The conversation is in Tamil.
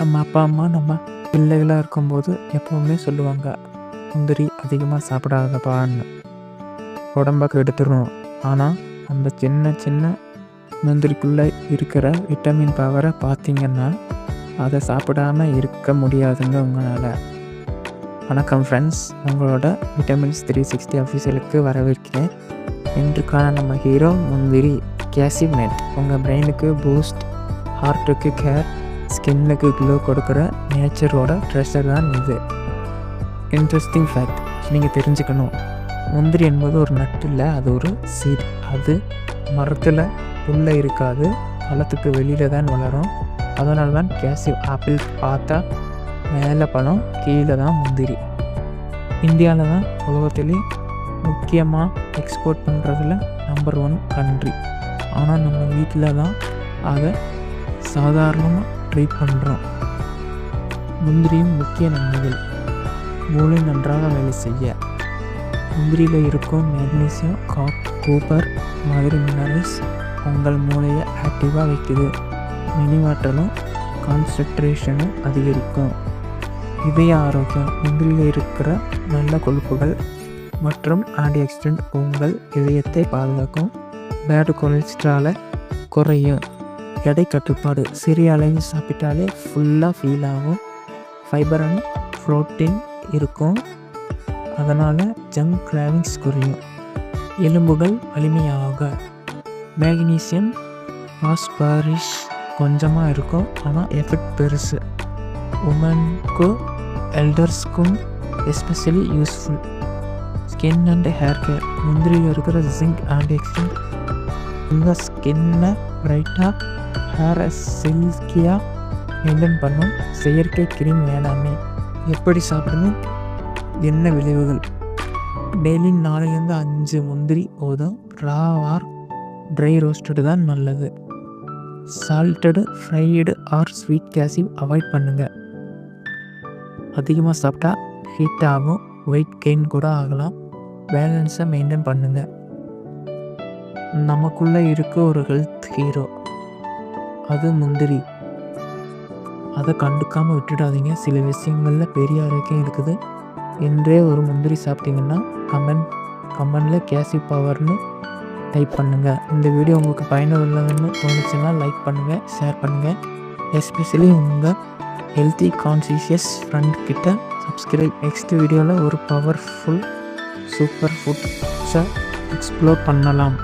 நம்ம அப்பா அம்மா நம்ம பிள்ளைகளாக இருக்கும்போது எப்போவுமே சொல்லுவாங்க முந்திரி அதிகமாக சாப்பிடாதப்பான்னு. உடம்ப கெடுத்துரும். ஆனால் அந்த சின்ன சின்ன முந்திரிக்குள்ளே இருக்கிற விட்டமின் பவரை பார்த்தீங்கன்னா அதை சாப்பிடாம இருக்க முடியாதுங்க உங்களால். வணக்கம் ஃப்ரெண்ட்ஸ் உங்களோட விட்டமின்ஸ் த்ரீ சிக்ஸ்டி அஃபீஷியலுக்கு வரவேற்கிறேன். இன்றுக்கான நம்ம ஹீரோ முந்திரி கேசிமெட் உங்கள் பிரெயினுக்கு பூஸ்ட் ஹார்ட்டுக்கு கேர் ஸ்கின்னுக்கு க்ளோ கொடுக்குற நேச்சரோட ட்ரெஷர் தான் இது. இன்ட்ரெஸ்டிங் ஃபேக்ட் நீங்கள் தெரிஞ்சுக்கணும். முந்திரி என்பது ஒரு நட்டு இல்லை அது ஒரு சீட் அது மரத்தில் உள்ளே இருக்காது பழத்துக்கு வெளியில் தான் வளரும். அதனால தான் கேசிவ் ஆப்பிள் பார்த்தா மேலே பழம் கீழே தான் முந்திரி. இந்தியாவில் தான் உலகத்திலே முக்கியமாக எக்ஸ்போர்ட் பண்ணுறதுல நம்பர் ஒன் கண்ட்ரி ஆனால் நம்ம வீட்டில் தான் அதை சாதாரணமாக ட்ரை பண்ணுறோம் முந்திரியும் முக்கிய நன்மைகள். மூளை நன்றாக வேலை செய்ய. முந்திரியில் இருக்கும் மெக்னீசியம் காப் கூப்பர் மாதிரி மினரல்ஸ் உங்கள் மூளையை ஆக்டிவாக வைக்குது. நினைவாற்றலும் கான்சன்ட்ரேஷனும் அதிகரிக்கும். இதய ஆரோக்கியம் முந்திரியில் இருக்கிற நல்ல கொழுப்புகள் மற்றும் ஆன்டிஆக்சிடென்ட் உங்கள் இதயத்தை பாதுகாக்கும். பேடு கொலஸ்ட்ராலை குறையும். எடை கட்டுப்பாடு? சிறிய அளவு சாப்பிட்டாலே ஃபுல்லாக ஃபீல் ஆகும். ஃபைபர் அண்ட் ப்ரோட்டீன் இருக்கும். அதனால் ஜங்க் கிராவிங்ஸ் குறையும். எலும்புகள் வலிமையாக. மேக்னீசியம் பாஸ்பாரிஷ் கொஞ்சமாக இருக்கும். ஆனால் எஃபெக்ட் பெருசு. உமனுக்கும் எல்டர்ஸ்க்கும் especially useful skin and hair care முந்திரியில் இருக்கிற ஜிங்க் ஆன்டிஆக்சிடென்ட் உங்கள் ஸ்கின்னை பிரைட்டாக ஹேரை சில்கியாக மெயின்டைன் பண்ணும். செயற்கை கிரீம் வேணாமே எப்படி சாப்பிடணும்? என்ன விளைவுகள்? டெய்லி நாலுலேருந்து அஞ்சு முந்திரி போதும். ரா ஆர் ட்ரை ரோஸ்டடு தான் நல்லது. Salted fried or sweet cashew avoid பண்ணுங்கள் அதிகமாக சாப்பிட்டா ஹீட் ஆகும். வெயிட் கெயின் கூட ஆகலாம். பேலன்ஸை மெயின்டைன் பண்ணுங்கள் நமக்குள்ளே இருக்க ஒரு ஹெல்த் ஹீரோ அது முந்திரி. அதை கண்டுக்காமல் விட்டுடாதீங்க. சில விஷயங்களில் பெரிய ஆரோக்கியம் இருக்குது. என்றே ஒரு முந்திரி சாப்பிட்டீங்கன்னா கமெண்ட் கமெண்டில் கேசி பவர்னு டைப் பண்ணுங்கள் இந்த வீடியோ உங்களுக்கு பயனுள்ளதுன்னு தோணுச்சுன்னா லைக் பண்ணுங்கள் ஷேர் பண்ணுங்கள் எஸ்பெஷலி உங்கள் ஹெல்த்தி கான்சியஸ் ஃப்ரெண்ட் கிட்ட சப்ஸ்கிரைப் நெக்ஸ்ட் வீடியோவில் ஒரு பவர்ஃபுல் சூப்பர் ஃபுட்ஸை எக்ஸ்ப்ளோர் பண்ணலாம்.